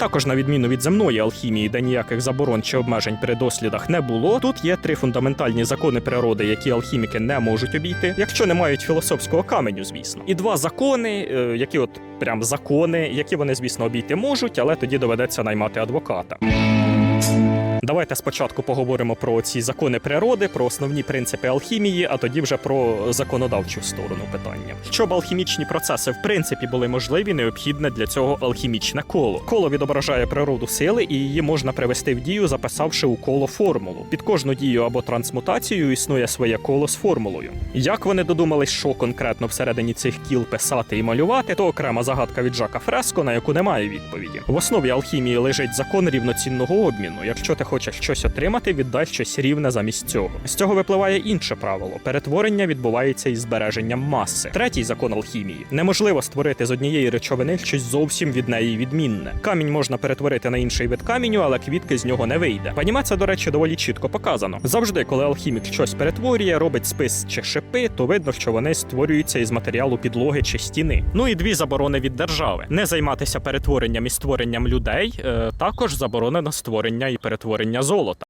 Також, на відміну від земної алхімії, де ніяких заборон чи обмежень при дослідах не було, тут є три фундаментальні закони природи, які алхіміки не можуть обійти, якщо не мають філософського каменю, звісно. І два закони, е, які от прям закони, які вони, звісно, обійти можуть, але тоді доведеться наймати адвоката. Давайте спочатку поговоримо про ці закони природи, про основні принципи алхімії, а тоді вже про законодавчу сторону питання. Щоб алхімічні процеси в принципі були можливі, необхідне для цього алхімічне коло. Коло відображає природу сили, і її можна привести в дію, записавши у коло формулу. Під кожну дію або трансмутацію існує своє коло з формулою. Як вони додумались, що конкретно всередині цих кіл писати і малювати, то окрема загадка від Жака Фреско, на яку немає відповіді. В основі алхімії лежить закон рівноцінного обміну. Якщо ти хочеш щось отримати, віддай щось рівне замість цього. З цього випливає інше правило: перетворення відбувається із збереженням маси. Третій закон алхімії: неможливо створити з однієї речовини щось зовсім від неї відмінне. Камінь можна перетворити на інший вид каменю, але квітки з нього не вийде. В анімації, до речі, доволі чітко показано. Завжди, коли алхімік щось перетворює, робить спис чи шипи, то видно, що вони створюються із матеріалу підлоги чи стіни. Ну і дві заборони від держави: не займатися перетворенням і створенням людей. е, також заборонено створення і перетворення золота.